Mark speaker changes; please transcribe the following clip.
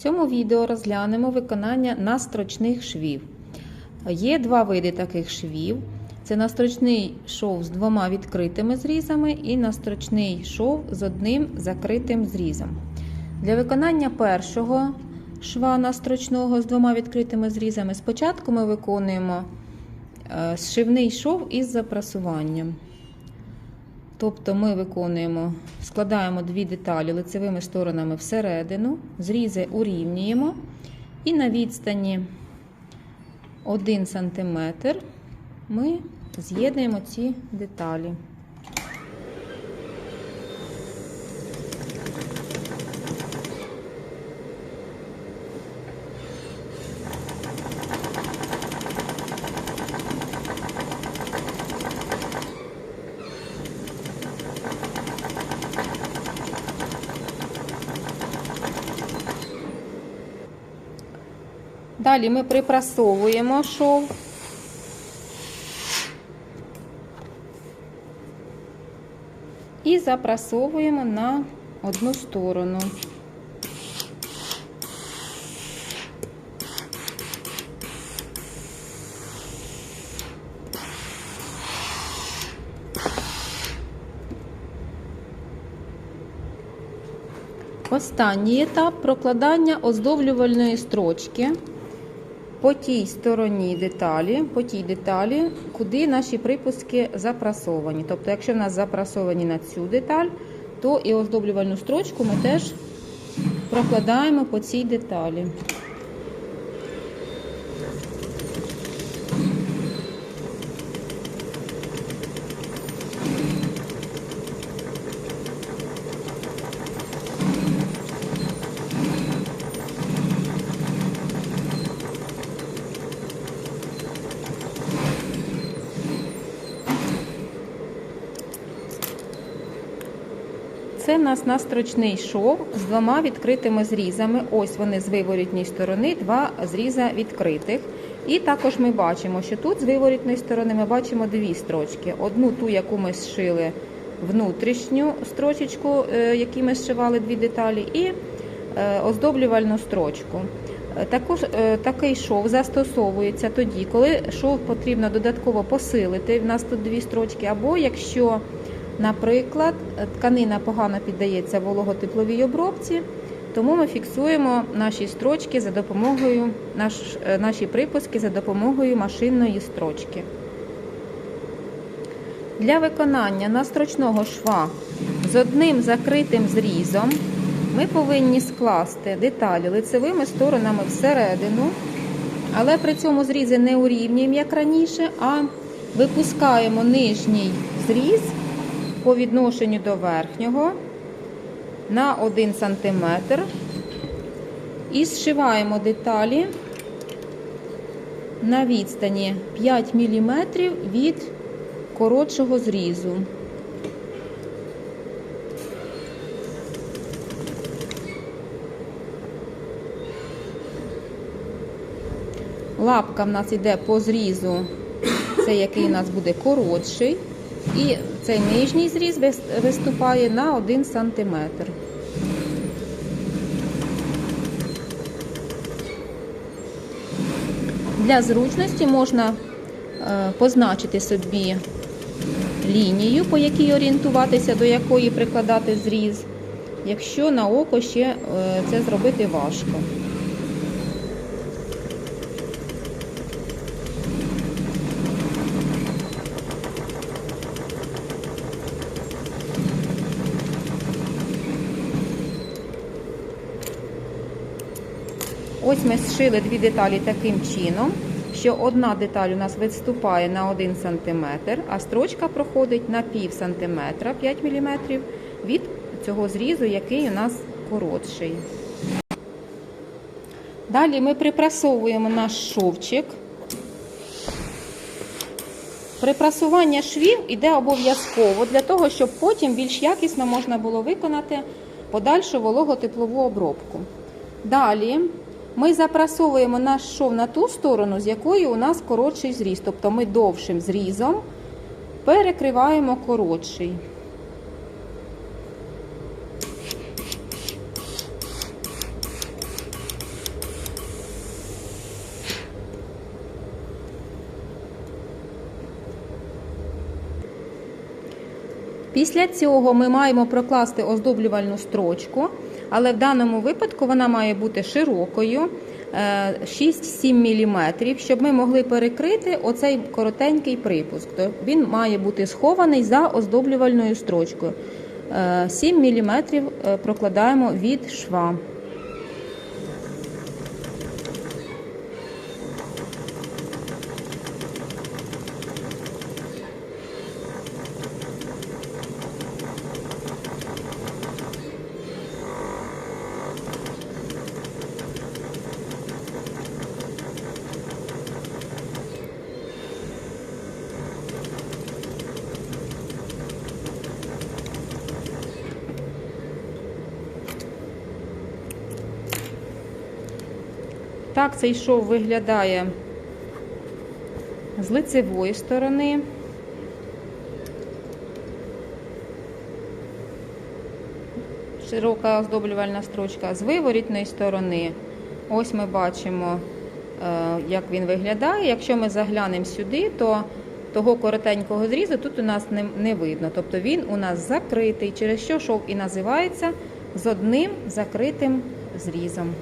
Speaker 1: В цьому відео розглянемо виконання настрочних швів. Є два види таких швів. Це настрочний шов з двома відкритими зрізами і настрочний шов з одним закритим зрізом. Для виконання першого шва настрочного з двома відкритими зрізами спочатку ми виконуємо е, зшивний шов із запрасуванням. Тобто ми виконуємо, складаємо дві деталі лицевими сторонами всередину, зрізи урівнюємо і на відстані 1 см ми з'єднуємо ці деталі. Далі ми припрасовуємо шов. І запрасовуємо на одну сторону. Останній етап прокладання оздоблювальної строчки по тій стороні деталі, по тій деталі, куди наші припуски запрасовані. Тобто, якщо в нас запрасовані на цю деталь, то і оздоблювальну строчку ми теж прокладаємо по цій деталі. Це в нас настрочний шов з двома відкритими зрізами. Ось вони з виворітньої сторони, два зріза відкритих. І також ми бачимо, що тут з виворітної сторони ми бачимо дві строчки. Одну ту, яку ми зшили внутрішню строчечку, е, які ми зшивали дві деталі, і е, оздоблювальну строчку. Е, Також такий шов застосовується тоді, коли шов потрібно додатково посилити. В нас тут дві строчки, або якщо Наприклад, тканина погано піддається вологотепловій обробці, тому ми фіксуємо наші строчки за допомогою наш, наші припуски за допомогою машинної строчки. Для виконання настрочного шва з одним закритим зрізом ми повинні скласти деталі лицевими сторонами всередину, але при цьому зрізи не урівнюємо, як раніше, а випускаємо нижній зріз по відношенню до верхнього на 1 см і зшиваємо деталі на відстані 5 мм від коротшого зрізу. Лапка в нас йде по зрізу, це який у нас буде коротший. І цей нижній зріз виступає на 1 см. Для зручності можна е, позначити собі лінію, по якій орієнтуватися, до якої прикладати зріз, якщо на око ще е, це зробити важко. Ось ми зшили дві деталі таким чином, що одна деталь у нас виступає на 1 см, а строчка проходить на пів сантиметра 5 мм від цього зрізу, який у нас коротший. Далі ми припрасовуємо наш шовчик. Припрасування швів іде обов'язково для того, щоб потім більш якісно можна було виконати подальшу вологотеплову обробку. Далі ми запрасовуємо наш шов на ту сторону, з якої у нас коротший зріз. Тобто ми довшим зрізом перекриваємо коротший. Після цього ми маємо прокласти оздоблювальну строчку але в даному випадку вона має бути широкою е, 6-7 мм, щоб ми могли перекрити оцей коротенький припуск. То він має бути схований за оздоблювальною строчкою. Е, 7 мм прокладаємо від шва. Так цей шов виглядає з лицевої сторони. Широка оздоблювальна строчка з виворітної сторони. Ось ми бачимо, е, як він виглядає. Якщо ми заглянемо сюди, то того коротенького зрізу тут у нас не, не видно. Тобто він у нас закритий, через що шов і називається з одним закритим зрізом.